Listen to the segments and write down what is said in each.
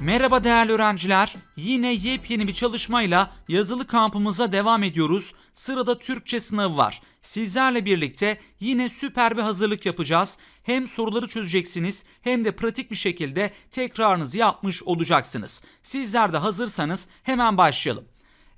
Merhaba değerli öğrenciler. Yine yepyeni bir çalışmayla yazılı kampımıza devam ediyoruz. Sırada Türkçe sınavı var. Sizlerle birlikte yine süper bir hazırlık yapacağız. Hem soruları çözeceksiniz hem de pratik bir şekilde tekrarınızı yapmış olacaksınız. Sizler de hazırsanız hemen başlayalım.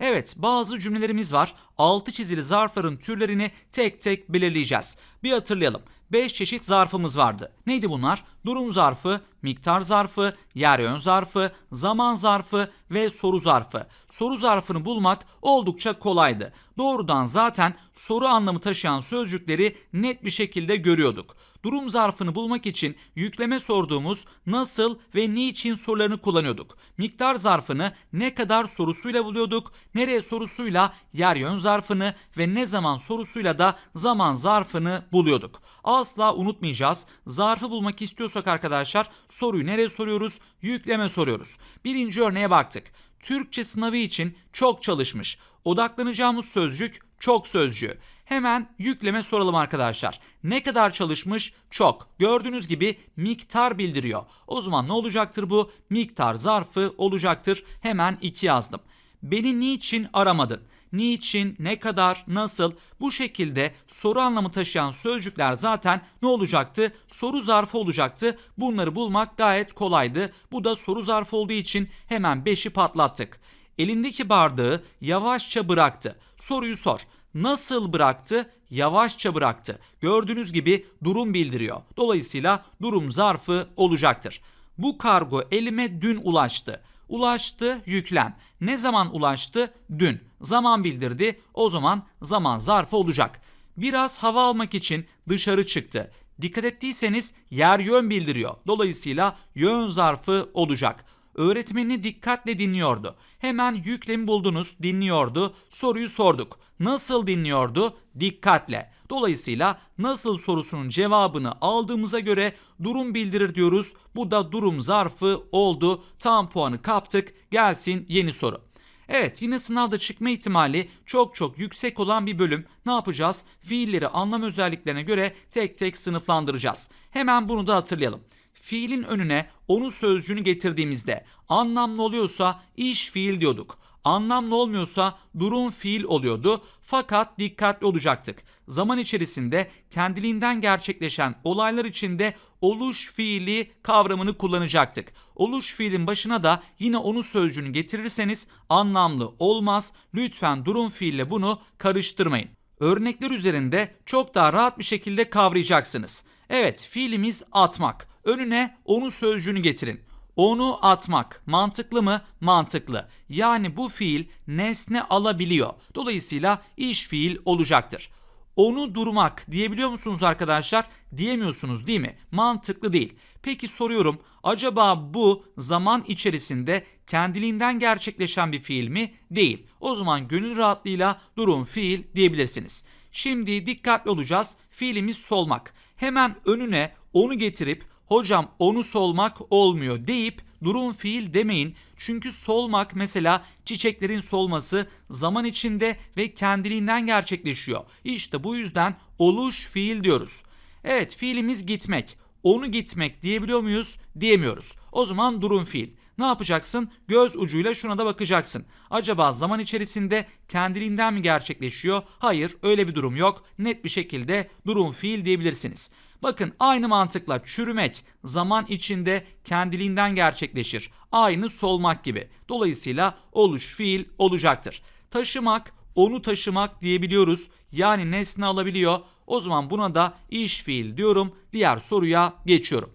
Evet bazı cümlelerimiz var. Altı çizili zarfların türlerini tek tek belirleyeceğiz. Bir hatırlayalım. 5 çeşit zarfımız vardı. Neydi bunlar? Durum zarfı, miktar zarfı, yer yön zarfı, zaman zarfı ve soru zarfı. Soru zarfını bulmak oldukça kolaydı. Doğrudan zaten soru anlamı taşıyan sözcükleri net bir şekilde görüyorduk. Durum zarfını bulmak için yükleme sorduğumuz nasıl ve niçin sorularını kullanıyorduk. Miktar zarfını ne kadar sorusuyla buluyorduk, nereye sorusuyla yer yön zarfını ve ne zaman sorusuyla da zaman zarfını buluyorduk. Asla unutmayacağız. Zarfı bulmak istiyorsak arkadaşlar soruyu nereye soruyoruz? Yükleme soruyoruz. Birinci örneğe baktık. Türkçe sınavı için çok çalışmış. Odaklanacağımız sözcük çok sözcüğü. Hemen yükleme soralım arkadaşlar. Ne kadar çalışmış? Çok. Gördüğünüz gibi miktar bildiriyor. O zaman ne olacaktır bu? Miktar zarfı olacaktır. Hemen 2 yazdım. Beni niçin aramadın? Niçin, ne kadar, nasıl bu şekilde soru anlamı taşıyan sözcükler zaten ne olacaktı? Soru zarfı olacaktı. Bunları bulmak gayet kolaydı. Bu da soru zarfı olduğu için hemen 5'i patlattık. Elindeki bardağı yavaşça bıraktı. Soruyu sor. Nasıl bıraktı? Yavaşça bıraktı. Gördüğünüz gibi durum bildiriyor. Dolayısıyla durum zarfı olacaktır. Bu kargo elime dün ulaştı. Ulaştı yüklem. Ne zaman ulaştı? Dün. Zaman bildirdi. O zaman zaman zarfı olacak. Biraz hava almak için dışarı çıktı. Dikkat ettiyseniz yer yön bildiriyor. Dolayısıyla yön zarfı olacak. Öğretmenini dikkatle dinliyordu. Hemen yüklemi buldunuz, dinliyordu. Soruyu sorduk. Nasıl dinliyordu? Dikkatle. Dolayısıyla nasıl sorusunun cevabını aldığımıza göre durum bildirir diyoruz. Bu da durum zarfı oldu. Tam puanı kaptık. Gelsin yeni soru. Evet yine sınavda çıkma ihtimali çok çok yüksek olan bir bölüm. Ne yapacağız? Fiilleri anlam özelliklerine göre tek tek sınıflandıracağız. Hemen bunu da hatırlayalım. Fiilin önüne onu sözcüğünü getirdiğimizde anlamlı oluyorsa iş fiil diyorduk. Anlamlı olmuyorsa durum fiil oluyordu. Fakat dikkatli olacaktık. Zaman içerisinde kendiliğinden gerçekleşen olaylar içinde oluş fiili kavramını kullanacaktık. Oluş fiilin başına da yine onu sözcüğünü getirirseniz anlamlı olmaz. Lütfen durum fiille bunu karıştırmayın. Örnekler üzerinde çok daha rahat bir şekilde kavrayacaksınız. Evet fiilimiz atmak. Önüne onu sözcüğünü getirin. Onu atmak mantıklı mı? Mantıklı. Yani bu fiil nesne alabiliyor. Dolayısıyla iş fiil olacaktır. Onu durmak diyebiliyor musunuz arkadaşlar? Diyemiyorsunuz değil mi? Mantıklı değil. Peki soruyorum. Acaba bu zaman içerisinde kendiliğinden gerçekleşen bir fiil mi? Değil. O zaman gönül rahatlığıyla durum fiil diyebilirsiniz. Şimdi dikkatli olacağız. Fiilimiz solmak. Hemen önüne onu getirip hocam onu solmak olmuyor deyip durum fiil demeyin. Çünkü solmak mesela çiçeklerin solması zaman içinde ve kendiliğinden gerçekleşiyor. İşte bu yüzden oluş fiil diyoruz. Evet fiilimiz gitmek. Onu gitmek diyebiliyor muyuz? Diyemiyoruz. O zaman durum fiil. Ne yapacaksın? Göz ucuyla şuna da bakacaksın. Acaba zaman içerisinde kendiliğinden mi gerçekleşiyor? Hayır, öyle bir durum yok. Net bir şekilde durum fiil diyebilirsiniz. Bakın aynı mantıkla çürümek zaman içinde kendiliğinden gerçekleşir. Aynı solmak gibi. Dolayısıyla oluş fiil olacaktır. Taşımak, onu taşımak diyebiliyoruz. Yani nesne alabiliyor. O zaman buna da iş fiil diyorum. Diğer soruya geçiyorum.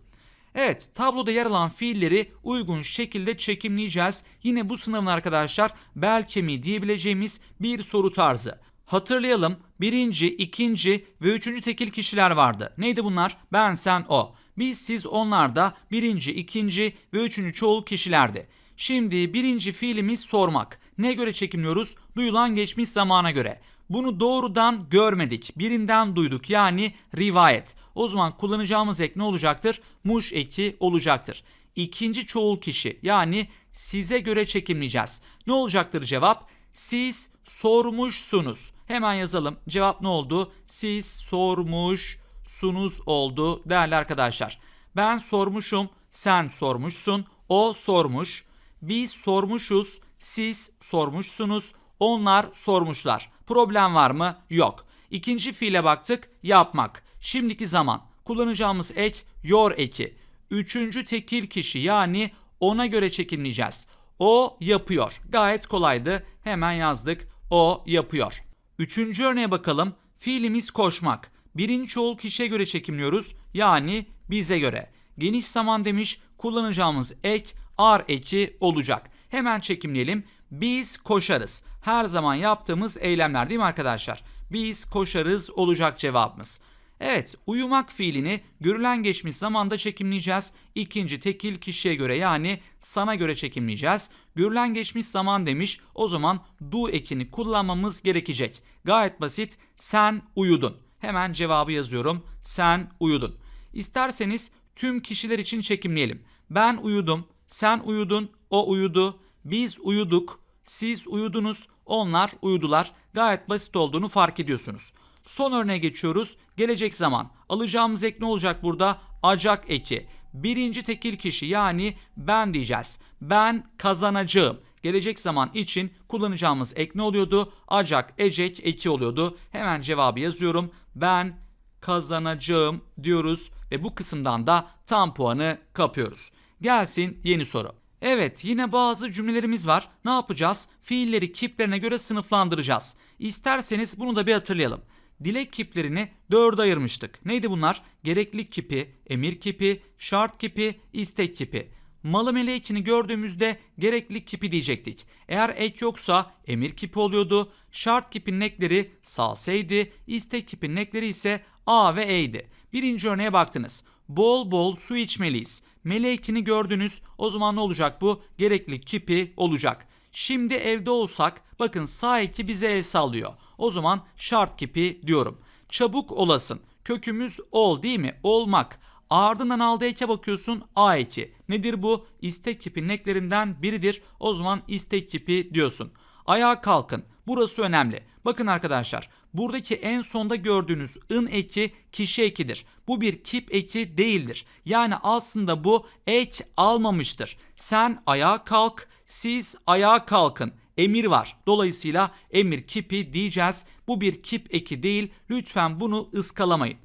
Evet tabloda yer alan fiilleri uygun şekilde çekimleyeceğiz. Yine bu sınavın arkadaşlar bel kemiği diyebileceğimiz bir soru tarzı. Hatırlayalım birinci, ikinci ve üçüncü tekil kişiler vardı. Neydi bunlar? Ben, sen, o. Biz, siz, onlar da birinci, ikinci ve üçüncü çoğul kişilerdi. Şimdi birinci fiilimiz sormak. Ne göre çekimliyoruz? Duyulan geçmiş zamana göre. Bunu doğrudan görmedik. Birinden duyduk yani rivayet. O zaman kullanacağımız ek ne olacaktır? Muş eki olacaktır. İkinci çoğul kişi yani size göre çekimleyeceğiz. Ne olacaktır cevap? Siz sormuşsunuz. Hemen yazalım. Cevap ne oldu? Siz sormuşsunuz oldu değerli arkadaşlar. Ben sormuşum, sen sormuşsun, O sormuş. Biz sormuşuz. Siz sormuşsunuz. Onlar sormuşlar. Problem var mı? Yok. İkinci fiile baktık. Yapmak. Şimdiki zaman. Kullanacağımız ek yor eki. Üçüncü tekil kişi yani ona göre çekimleyeceğiz. O yapıyor. Gayet kolaydı. Hemen yazdık. O yapıyor. Üçüncü örneğe bakalım. Fiilimiz koşmak. Birinci çoğul kişiye göre çekimliyoruz. Yani bize göre. Geniş zaman demiş kullanacağımız ek ar eki olacak. Hemen çekimleyelim. Biz koşarız. Her zaman yaptığımız eylemler değil mi arkadaşlar? Biz koşarız olacak cevabımız. Evet, uyumak fiilini görülen geçmiş zamanda çekimleyeceğiz. İkinci tekil kişiye göre yani sana göre çekimleyeceğiz. Görülen geçmiş zaman demiş. O zaman do ekini kullanmamız gerekecek. Gayet basit. Sen uyudun. Hemen cevabı yazıyorum. Sen uyudun. İsterseniz tüm kişiler için çekimleyelim. Ben uyudum, sen uyudun, o uyudu, biz uyuduk, siz uyudunuz, onlar uyudular. Gayet basit olduğunu fark ediyorsunuz. Son örneğe geçiyoruz. Gelecek zaman. Alacağımız ek ne olacak burada? Acak eki. Birinci tekil kişi yani ben diyeceğiz. Ben kazanacağım. Gelecek zaman için kullanacağımız ek ne oluyordu? Acak, ecek eki oluyordu. Hemen cevabı yazıyorum. Ben kazanacağım diyoruz ve bu kısımdan da tam puanı kapıyoruz. Gelsin yeni soru. Evet yine bazı cümlelerimiz var. Ne yapacağız? Fiilleri kiplerine göre sınıflandıracağız. İsterseniz bunu da bir hatırlayalım. Dilek kiplerini dörde ayırmıştık. Neydi bunlar? Gereklilik kipi, emir kipi, şart kipi, istek kipi. Malı melekini gördüğümüzde gereklilik kipi diyecektik. Eğer ek yoksa emir kipi oluyordu. Şart kipin ekleri salseydi, istek kipin ekleri ise A ve E'ydi. Birinci örneğe baktınız. Bol bol su içmeliyiz. Melekini gördünüz. O zaman ne olacak bu? Gereklilik kipi olacak. Şimdi evde olsak bakın sağ eki bize el sallıyor. O zaman şart kipi diyorum. Çabuk olasın. Kökümüz ol değil mi? Olmak. Ardından aldığı eke bakıyorsun A eki. Nedir bu? İstek kipinin eklerinden biridir. O zaman istek kipi diyorsun. Ayağa kalkın. Burası önemli. Bakın arkadaşlar buradaki en sonda gördüğünüz ın eki kişi ekidir. Bu bir kip eki değildir. Yani aslında bu ek almamıştır. Sen ayağa kalk, siz ayağa kalkın. Emir var. Dolayısıyla emir kipi diyeceğiz. Bu bir kip eki değil. Lütfen bunu ıskalamayın.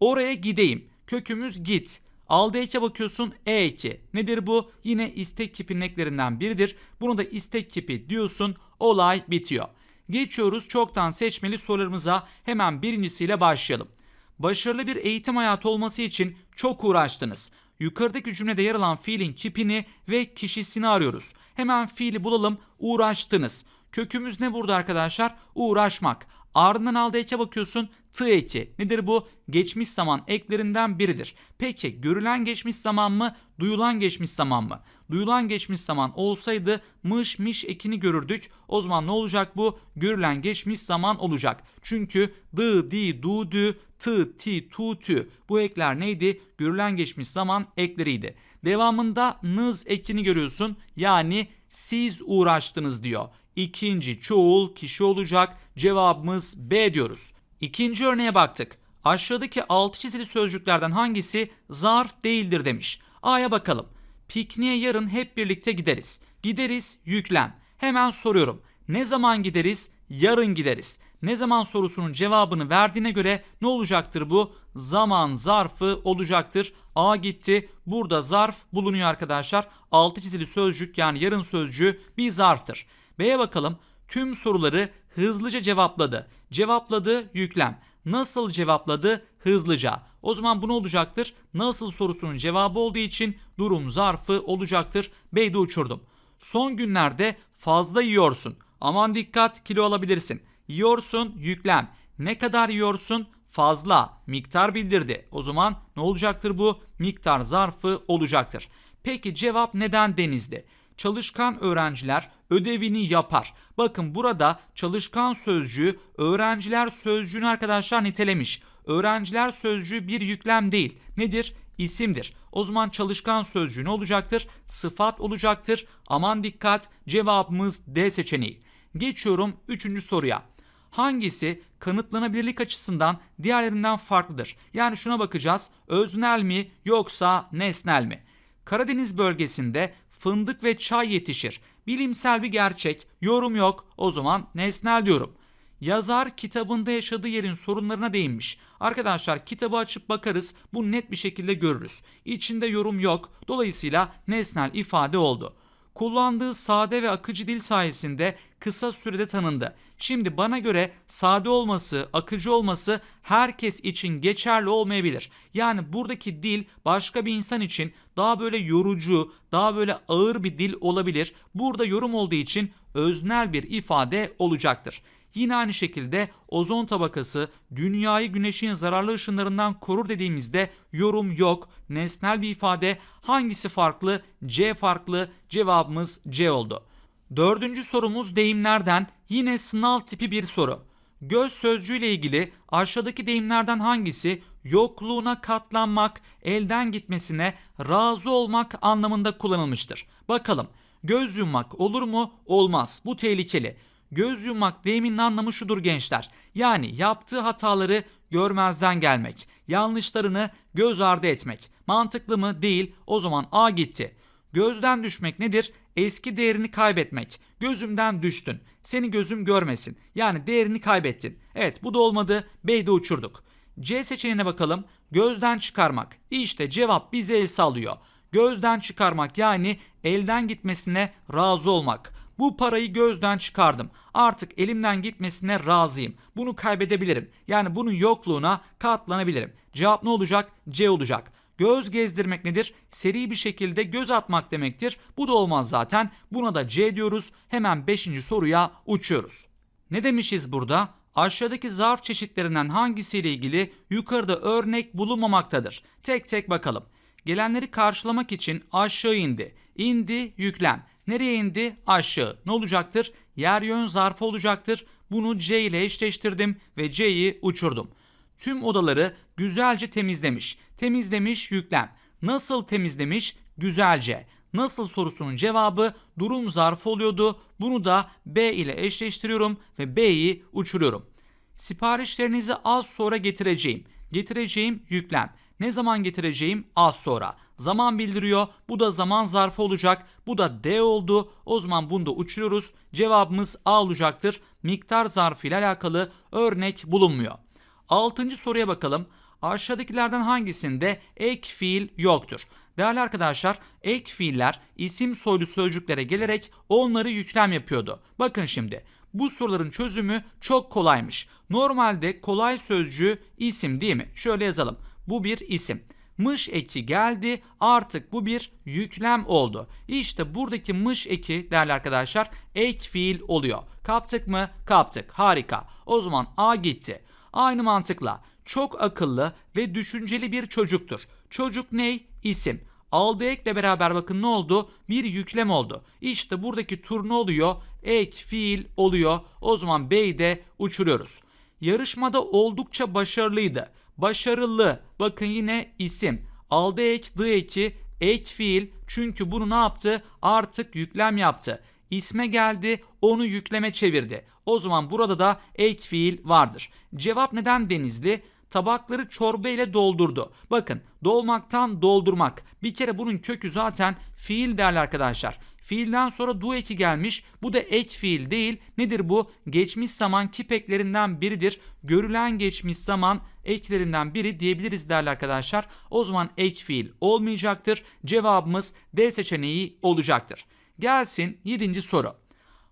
Oraya gideyim. Kökümüz git. Aldı eke bakıyorsun E eki. Nedir bu? Yine istek kipinin eklerinden biridir. Bunu da istek kipi diyorsun. Olay bitiyor. Geçiyoruz çoktan seçmeli sorularımıza. Hemen birincisiyle başlayalım. Başarılı bir eğitim hayatı olması için çok uğraştınız. Yukarıdaki cümlede yer alan fiilin kipini ve kişisini arıyoruz. Hemen fiili bulalım. Uğraştınız. Kökümüz ne burada arkadaşlar? Uğraşmak. Ardından aldığı eke bakıyorsun. Tı eki. Nedir bu? Geçmiş zaman eklerinden biridir. Peki görülen geçmiş zaman mı? Duyulan geçmiş zaman mı? Duyulan geçmiş zaman olsaydı mış miş ekini görürdük. O zaman ne olacak bu? Görülen geçmiş zaman olacak. Çünkü dı, di, du, dü, tı, ti, tu, tü. Bu ekler neydi? Görülen geçmiş zaman ekleriydi. Devamında nız ekini görüyorsun. Yani siz uğraştınız diyor. İkinci çoğul kişi olacak. Cevabımız B diyoruz. İkinci örneğe baktık. Aşağıdaki altı çizili sözcüklerden hangisi zarf değildir demiş. A'ya bakalım. Pikniğe yarın hep birlikte gideriz. Gideriz yüklem. Hemen soruyorum. Ne zaman gideriz? Yarın gideriz. Ne zaman sorusunun cevabını verdiğine göre ne olacaktır bu? Zaman zarfı olacaktır. A gitti. Burada zarf bulunuyor arkadaşlar. Altı çizili sözcük yani yarın sözcüğü bir zarftır. B'ye bakalım. Tüm soruları hızlıca cevapladı. Cevapladı yüklem. Nasıl cevapladı? Hızlıca. O zaman bu ne olacaktır? Nasıl sorusunun cevabı olduğu için durum zarfı olacaktır. B'de uçurdum. Son günlerde fazla yiyorsun. Aman dikkat kilo alabilirsin. Yiyorsun yüklem. Ne kadar yiyorsun? Fazla. Miktar bildirdi. O zaman ne olacaktır bu? Miktar zarfı olacaktır. Peki cevap neden denizdi? Çalışkan öğrenciler ödevini yapar. Bakın burada çalışkan sözcüğü öğrenciler sözcüğünü arkadaşlar nitelemiş. Öğrenciler sözcüğü bir yüklem değil. Nedir? İsimdir. O zaman çalışkan sözcüğü ne olacaktır? Sıfat olacaktır. Aman dikkat cevabımız D seçeneği. Geçiyorum 3. soruya. Hangisi kanıtlanabilirlik açısından diğerlerinden farklıdır? Yani şuna bakacağız. Öznel mi yoksa nesnel mi? Karadeniz bölgesinde fındık ve çay yetişir. Bilimsel bir gerçek. Yorum yok. O zaman nesnel diyorum. Yazar kitabında yaşadığı yerin sorunlarına değinmiş. Arkadaşlar kitabı açıp bakarız. Bu net bir şekilde görürüz. İçinde yorum yok. Dolayısıyla nesnel ifade oldu. Kullandığı sade ve akıcı dil sayesinde kısa sürede tanındı. Şimdi bana göre sade olması, akıcı olması herkes için geçerli olmayabilir. Yani buradaki dil başka bir insan için daha böyle yorucu, daha böyle ağır bir dil olabilir. Burada yorum olduğu için öznel bir ifade olacaktır. Yine aynı şekilde ozon tabakası dünyayı güneşin zararlı ışınlarından korur dediğimizde yorum yok. Nesnel bir ifade hangisi farklı? C farklı. Cevabımız C oldu. Dördüncü sorumuz deyimlerden yine sınav tipi bir soru. Göz sözcüğüyle ilgili aşağıdaki deyimlerden hangisi yokluğuna katlanmak, elden gitmesine razı olmak anlamında kullanılmıştır? Bakalım. Göz yummak olur mu? Olmaz. Bu tehlikeli. Göz yummak deyiminin anlamı şudur gençler. Yani yaptığı hataları görmezden gelmek, yanlışlarını göz ardı etmek. Mantıklı mı? Değil. O zaman A gitti. Gözden düşmek nedir? Eski değerini kaybetmek. Gözümden düştün. Seni gözüm görmesin. Yani değerini kaybettin. Evet bu da olmadı. B'yi de uçurduk. C seçeneğine bakalım. Gözden çıkarmak. İşte cevap bize el sallıyor. Gözden çıkarmak yani elden gitmesine razı olmak. Bu parayı gözden çıkardım. Artık elimden gitmesine razıyım. Bunu kaybedebilirim. Yani bunun yokluğuna katlanabilirim. Cevap ne olacak? C olacak. Göz gezdirmek nedir? Seri bir şekilde göz atmak demektir. Bu da olmaz zaten. Buna da C diyoruz. Hemen 5. soruya uçuyoruz. Ne demişiz burada? Aşağıdaki zarf çeşitlerinden hangisiyle ilgili yukarıda örnek bulunmamaktadır? Tek tek bakalım. Gelenleri karşılamak için aşağı indi. İndi yüklem. Nereye indi? Aşağı. Ne olacaktır? Yer yön zarfı olacaktır. Bunu C ile eşleştirdim ve C'yi uçurdum. Tüm odaları güzelce temizlemiş. Temizlemiş yüklem. Nasıl temizlemiş? Güzelce. Nasıl sorusunun cevabı durum zarfı oluyordu. Bunu da B ile eşleştiriyorum ve B'yi uçuruyorum. Siparişlerinizi az sonra getireceğim. Getireceğim yüklem. Ne zaman getireceğim? Az sonra. Zaman bildiriyor. Bu da zaman zarfı olacak. Bu da D oldu. O zaman bunu da uçuruyoruz. Cevabımız A olacaktır. Miktar zarfı ile alakalı örnek bulunmuyor. Altıncı soruya bakalım. Aşağıdakilerden hangisinde ek fiil yoktur? Değerli arkadaşlar ek fiiller isim soylu sözcüklere gelerek onları yüklem yapıyordu. Bakın şimdi bu soruların çözümü çok kolaymış. Normalde kolay sözcüğü isim değil mi? Şöyle yazalım. Bu bir isim. Mış eki geldi artık bu bir yüklem oldu. İşte buradaki mış eki değerli arkadaşlar ek fiil oluyor. Kaptık mı? Kaptık. Harika. O zaman A gitti. Aynı mantıkla çok akıllı ve düşünceli bir çocuktur. Çocuk ney? İsim. Aldığı ekle beraber bakın ne oldu? Bir yüklem oldu. İşte buradaki tur ne oluyor? Ek fiil oluyor. O zaman B'yi de uçuruyoruz. Yarışmada oldukça başarılıydı. Başarılı. Bakın yine isim. Aldığı ek, dı eki, ek fiil. Çünkü bunu ne yaptı? Artık yüklem yaptı. İsme geldi, onu yükleme çevirdi. O zaman burada da ek fiil vardır. Cevap neden denizli? Tabakları çorba ile doldurdu. Bakın dolmaktan doldurmak. Bir kere bunun kökü zaten fiil değerli arkadaşlar. Fiilden sonra du eki gelmiş. Bu da ek fiil değil. Nedir bu? Geçmiş zaman kipeklerinden biridir. Görülen geçmiş zaman eklerinden biri diyebiliriz değerli arkadaşlar. O zaman ek fiil olmayacaktır. Cevabımız D seçeneği olacaktır. Gelsin 7. soru.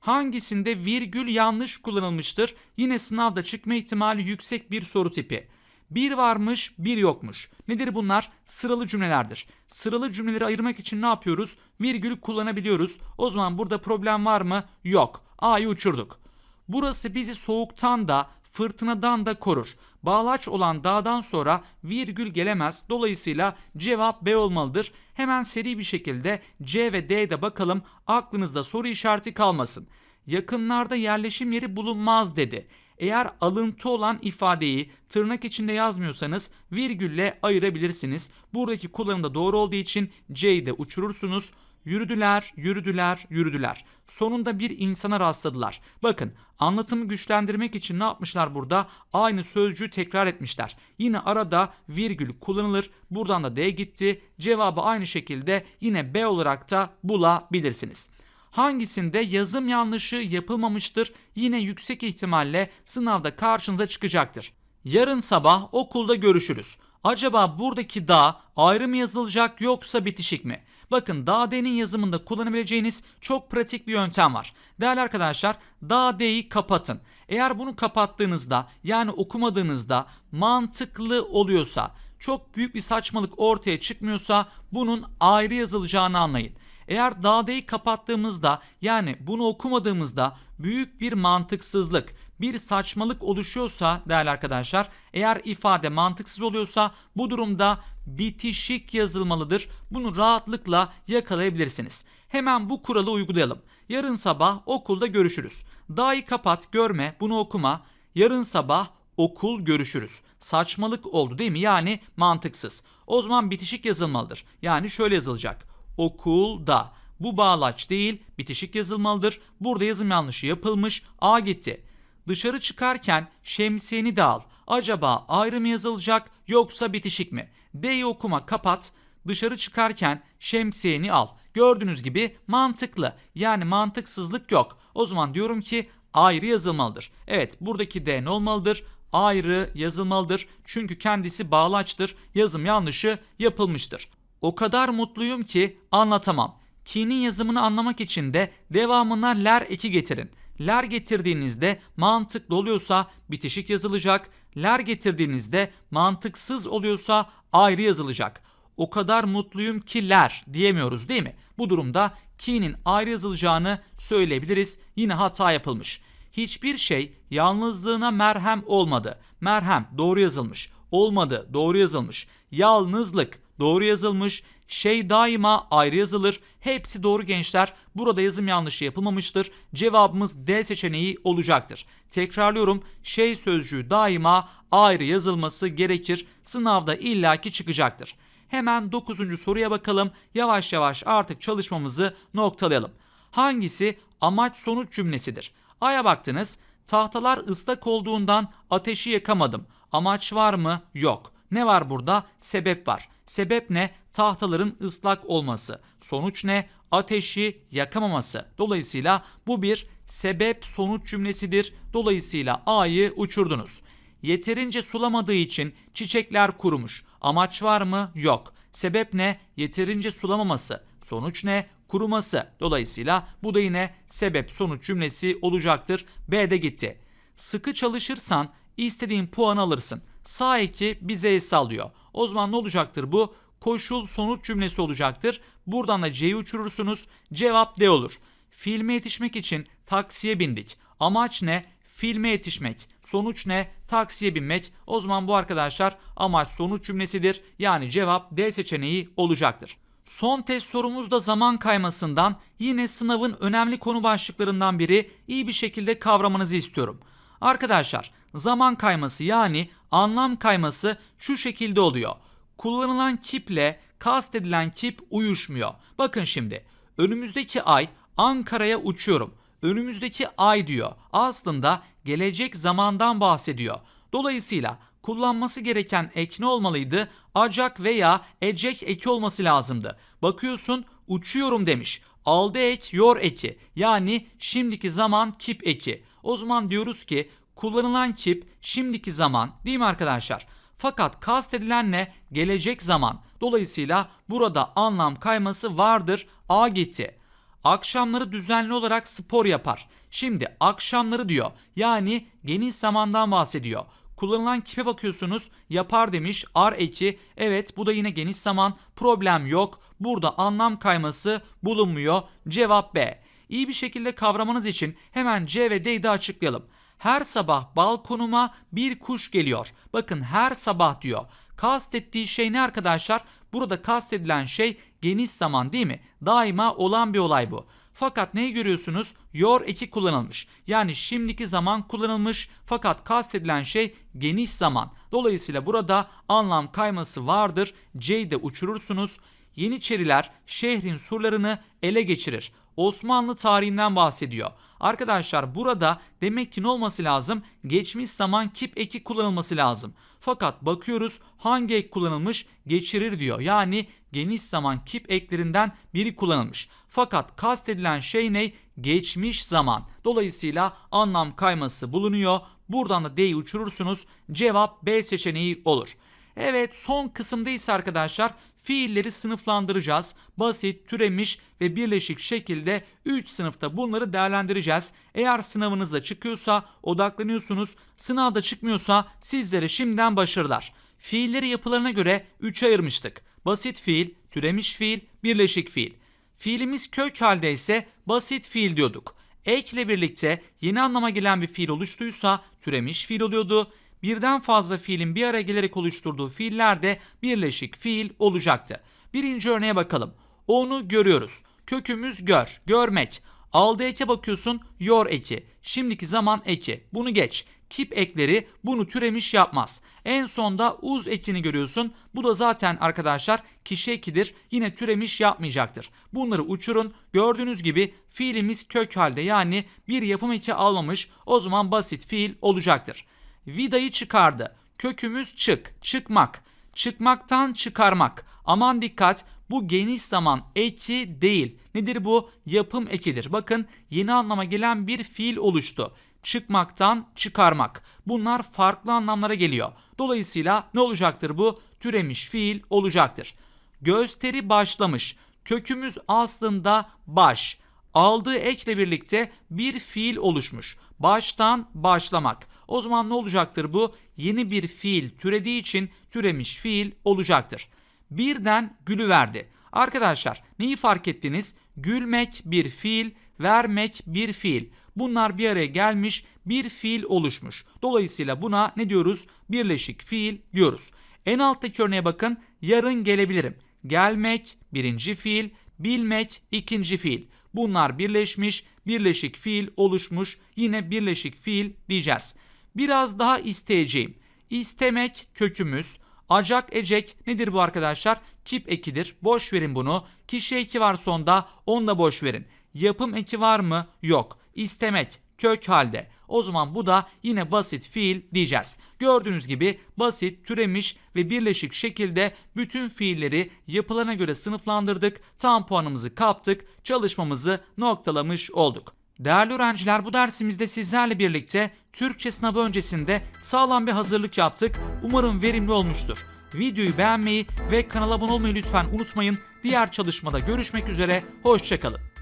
Hangisinde virgül yanlış kullanılmıştır? Yine sınavda çıkma ihtimali yüksek bir soru tipi. Bir varmış, bir yokmuş. Nedir bunlar? Sıralı cümlelerdir. Sıralı cümleleri ayırmak için ne yapıyoruz? Virgülü kullanabiliyoruz. O zaman burada problem var mı? Yok. A'yı uçurduk. Burası bizi soğuktan da fırtınadan da korur. Bağlaç olan dağdan sonra virgül gelemez. Dolayısıyla cevap B olmalıdır. Hemen seri bir şekilde C ve D'de bakalım. Aklınızda soru işareti kalmasın. Yakınlarda yerleşim yeri bulunmaz dedi. Eğer alıntı olan ifadeyi tırnak içinde yazmıyorsanız virgülle ayırabilirsiniz. Buradaki kullanım da doğru olduğu için C'yi de uçurursunuz. Yürüdüler, yürüdüler, yürüdüler. Sonunda bir insana rastladılar. Bakın anlatımı güçlendirmek için ne yapmışlar burada? Aynı sözcüğü tekrar etmişler. Yine arada virgül kullanılır. Buradan da D gitti. Cevabı aynı şekilde yine B olarak da bulabilirsiniz. Hangisinde yazım yanlışı yapılmamıştır? Yine yüksek ihtimalle sınavda karşınıza çıkacaktır. Yarın sabah okulda görüşürüz. Acaba buradaki da ayrı mı yazılacak yoksa bitişik mi? Bakın da D'nin yazımında kullanabileceğiniz çok pratik bir yöntem var. Değerli arkadaşlar da D'yi kapatın. Eğer bunu kapattığınızda yani okumadığınızda mantıklı oluyorsa, çok büyük bir saçmalık ortaya çıkmıyorsa bunun ayrı yazılacağını anlayın. Eğer dağdayı kapattığımızda yani bunu okumadığımızda büyük bir mantıksızlık, bir saçmalık oluşuyorsa değerli arkadaşlar eğer ifade mantıksız oluyorsa bu durumda bitişik yazılmalıdır. Bunu rahatlıkla yakalayabilirsiniz. Hemen bu kuralı uygulayalım. Yarın sabah okulda görüşürüz. Dağı kapat, görme, bunu okuma. Yarın sabah okul görüşürüz. Saçmalık oldu değil mi? Yani mantıksız. O zaman bitişik yazılmalıdır. Yani şöyle yazılacak okulda. Bu bağlaç değil, bitişik yazılmalıdır. Burada yazım yanlışı yapılmış. A gitti. Dışarı çıkarken şemsiyeni de al. Acaba ayrı mı yazılacak yoksa bitişik mi? D'yi okuma kapat. Dışarı çıkarken şemsiyeni al. Gördüğünüz gibi mantıklı. Yani mantıksızlık yok. O zaman diyorum ki ayrı yazılmalıdır. Evet buradaki D ne olmalıdır? Ayrı yazılmalıdır. Çünkü kendisi bağlaçtır. Yazım yanlışı yapılmıştır. O kadar mutluyum ki anlatamam. Ki'nin yazımını anlamak için de devamına ler eki getirin. Ler getirdiğinizde mantıklı oluyorsa bitişik yazılacak. Ler getirdiğinizde mantıksız oluyorsa ayrı yazılacak. O kadar mutluyum ki ler diyemiyoruz değil mi? Bu durumda ki'nin ayrı yazılacağını söyleyebiliriz. Yine hata yapılmış. Hiçbir şey yalnızlığına merhem olmadı. Merhem doğru yazılmış. Olmadı doğru yazılmış. Yalnızlık doğru yazılmış. Şey daima ayrı yazılır. Hepsi doğru gençler. Burada yazım yanlışı yapılmamıştır. Cevabımız D seçeneği olacaktır. Tekrarlıyorum. Şey sözcüğü daima ayrı yazılması gerekir. Sınavda illaki çıkacaktır. Hemen 9. soruya bakalım. Yavaş yavaş artık çalışmamızı noktalayalım. Hangisi amaç sonuç cümlesidir? A'ya baktınız. Tahtalar ıslak olduğundan ateşi yakamadım. Amaç var mı? Yok. Ne var burada? Sebep var. Sebep ne? Tahtaların ıslak olması. Sonuç ne? Ateşi yakamaması. Dolayısıyla bu bir sebep sonuç cümlesidir. Dolayısıyla A'yı uçurdunuz. Yeterince sulamadığı için çiçekler kurumuş. Amaç var mı? Yok. Sebep ne? Yeterince sulamaması. Sonuç ne? Kuruması. Dolayısıyla bu da yine sebep sonuç cümlesi olacaktır. B'de gitti. Sıkı çalışırsan istediğin puan alırsın. Sağ eki bize sallıyor. O zaman ne olacaktır bu? Koşul sonuç cümlesi olacaktır. Buradan da C'yi uçurursunuz. Cevap D olur. Filme yetişmek için taksiye bindik. Amaç ne? Filme yetişmek. Sonuç ne? Taksiye binmek. O zaman bu arkadaşlar amaç sonuç cümlesidir. Yani cevap D seçeneği olacaktır. Son test sorumuz da zaman kaymasından yine sınavın önemli konu başlıklarından biri iyi bir şekilde kavramanızı istiyorum. Arkadaşlar zaman kayması yani anlam kayması şu şekilde oluyor. Kullanılan kiple kastedilen kip uyuşmuyor. Bakın şimdi önümüzdeki ay Ankara'ya uçuyorum. Önümüzdeki ay diyor. Aslında gelecek zamandan bahsediyor. Dolayısıyla kullanması gereken ek ne olmalıydı? Acak veya ecek eki olması lazımdı. Bakıyorsun uçuyorum demiş. Aldı ek yor eki yani şimdiki zaman kip eki. O zaman diyoruz ki kullanılan kip şimdiki zaman değil mi arkadaşlar? Fakat kastedilen ne? Gelecek zaman. Dolayısıyla burada anlam kayması vardır. A gitti. Akşamları düzenli olarak spor yapar. Şimdi akşamları diyor. Yani geniş zamandan bahsediyor. Kullanılan kipe bakıyorsunuz yapar demiş ar eki. Evet bu da yine geniş zaman problem yok. Burada anlam kayması bulunmuyor. Cevap B. İyi bir şekilde kavramanız için hemen C ve D'yi de açıklayalım. Her sabah balkonuma bir kuş geliyor. Bakın her sabah diyor. Kastettiği şey ne arkadaşlar? Burada kastedilen şey geniş zaman değil mi? Daima olan bir olay bu. Fakat neyi görüyorsunuz? Your eki kullanılmış. Yani şimdiki zaman kullanılmış fakat kastedilen şey geniş zaman. Dolayısıyla burada anlam kayması vardır. C'yi de uçurursunuz. Yeniçeriler şehrin surlarını ele geçirir. Osmanlı tarihinden bahsediyor. Arkadaşlar burada demek ki ne olması lazım? Geçmiş zaman kip eki kullanılması lazım. Fakat bakıyoruz hangi ek kullanılmış? Geçirir diyor. Yani geniş zaman kip eklerinden biri kullanılmış. Fakat kastedilen şey ne? Geçmiş zaman. Dolayısıyla anlam kayması bulunuyor. Buradan da D'yi uçurursunuz. Cevap B seçeneği olur. Evet son kısımda ise arkadaşlar fiilleri sınıflandıracağız. Basit, türemiş ve birleşik şekilde 3 sınıfta bunları değerlendireceğiz. Eğer sınavınızda çıkıyorsa odaklanıyorsunuz. Sınavda çıkmıyorsa sizlere şimdiden başarılar. Fiilleri yapılarına göre 3'e ayırmıştık. Basit fiil, türemiş fiil, birleşik fiil. Fiilimiz kök halde ise basit fiil diyorduk. Ekle birlikte yeni anlama gelen bir fiil oluştuysa türemiş fiil oluyordu. Birden fazla fiilin bir araya gelerek oluşturduğu fiiller de birleşik fiil olacaktı. Birinci örneğe bakalım. Onu görüyoruz. Kökümüz gör, görmek. Aldı eke bakıyorsun, yor eki. Şimdiki zaman eki. Bunu geç. Kip ekleri bunu türemiş yapmaz. En sonda uz ekini görüyorsun. Bu da zaten arkadaşlar kişi ekidir. Yine türemiş yapmayacaktır. Bunları uçurun. Gördüğünüz gibi fiilimiz kök halde yani bir yapım eki almamış. O zaman basit fiil olacaktır. Vidayı çıkardı. Kökümüz çık, çıkmak. Çıkmaktan çıkarmak. Aman dikkat bu geniş zaman eki değil. Nedir bu? Yapım ekidir. Bakın yeni anlama gelen bir fiil oluştu. Çıkmaktan çıkarmak. Bunlar farklı anlamlara geliyor. Dolayısıyla ne olacaktır bu? Türemiş fiil olacaktır. Gösteri başlamış. Kökümüz aslında baş. Aldığı ekle birlikte bir fiil oluşmuş. Baştan başlamak. O zaman ne olacaktır bu? Yeni bir fiil türediği için türemiş fiil olacaktır. Birden gülüverdi. Arkadaşlar neyi fark ettiniz? Gülmek bir fiil, vermek bir fiil. Bunlar bir araya gelmiş bir fiil oluşmuş. Dolayısıyla buna ne diyoruz? Birleşik fiil diyoruz. En alttaki örneğe bakın. Yarın gelebilirim. Gelmek birinci fiil, bilmek ikinci fiil. Bunlar birleşmiş, birleşik fiil oluşmuş. Yine birleşik fiil diyeceğiz. Biraz daha isteyeceğim. İstemek kökümüz. Acak ecek nedir bu arkadaşlar? Kip ekidir. Boş verin bunu. Kişi eki var sonda. Onu da boş verin. Yapım eki var mı? Yok. İstemek kök halde. O zaman bu da yine basit fiil diyeceğiz. Gördüğünüz gibi basit, türemiş ve birleşik şekilde bütün fiilleri yapılarına göre sınıflandırdık. Tam puanımızı kaptık. Çalışmamızı noktalamış olduk. Değerli öğrenciler bu dersimizde sizlerle birlikte Türkçe sınavı öncesinde sağlam bir hazırlık yaptık. Umarım verimli olmuştur. Videoyu beğenmeyi ve kanala abone olmayı lütfen unutmayın. Diğer çalışmada görüşmek üzere. Hoşçakalın.